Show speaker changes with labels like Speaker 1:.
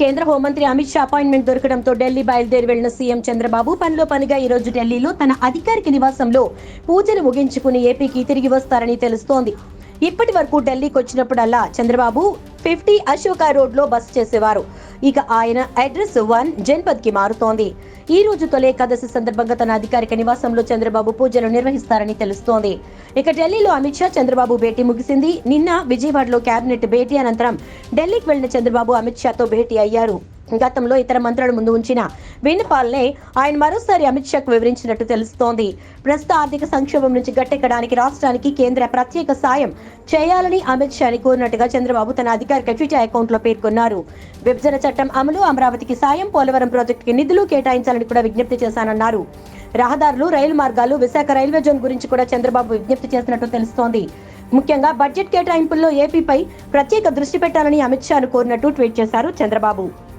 Speaker 1: కేంద్ర హోంమంత్రి అమిత్ షా అపాయింట్మెంట్ దొరకడంతో ఢిల్లీ బయలుదేరి వెళ్ళిన సీఎం చంద్రబాబు పనిలో పనిగా ఈ రోజు ఢిల్లీలో తన అధికారిక నివాసంలో పూజలు ముగించుకుని ఏపీకి తిరిగి వస్తారని తెలుస్తోంది. ఇప్పటి వరకు ఢిల్లీకి వచ్చినప్పుడల్లా చంద్రబాబు ఫిఫ్టీ అశోక రోడ్లో బస చేసేవారు. ఇక ఆయన అడ్రస్ వన్ జన్పద్కి మారుతోంది. ఈ రోజు తొలి ఏకాదశి సందర్భంగా తన అధికారిక నివాసంలో చంద్రబాబు పూజలు నిర్వహిస్తారని తెలుస్తోంది. ఇక ఢిల్లీలో అమిత్ షా చంద్రబాబు భేటీ ముగిసింది. నిన్న విజయవాడలో కేబినెట్ భేటీ అనంతరం ఢిల్లీకి వెళ్ళిన చంద్రబాబు అమిత్ షాతో భేటీ అయ్యారు. గతంలో ఇతర మంత్రుల ముందు ఉంచిన విన్నపాలనే ఆయన మరోసారి అమిత్ షాకు వివరించినట్టు తెలుస్తోంది. ప్రస్తుత ఆర్థిక సంక్షోభం నుంచి గట్టెక్కడానికి రాష్ట్రానికి కేంద్ర ప్రత్యేక సాయం చేయాలని అమిత్ షాని కోరినట్టుగా చంద్రబాబు తన అధికారిక ట్విట్టర్ అకౌంట్లో పేర్కొన్నారు. విభజన చట్టం అమలు అమరావతికి సాయం పోలవరం ప్రాజెక్టుకి నిధులు కేటాయించాలని కూడా విజ్ఞప్తి చేశానన్నారు. రహదారులు రైలు మార్గాలు విశాఖ రైల్వే జోన్ గురించి కూడా చంద్రబాబు విజ్ఞప్తి చేసినట్టు తెలుస్తోంది. ముఖ్యంగా బడ్జెట్ కేటాయింపుల్లో ఏపీపై ప్రత్యేక దృష్టి పెట్టాలని అమిత్ షాను కోరినట్టు ట్వీట్ చేశారు చంద్రబాబు.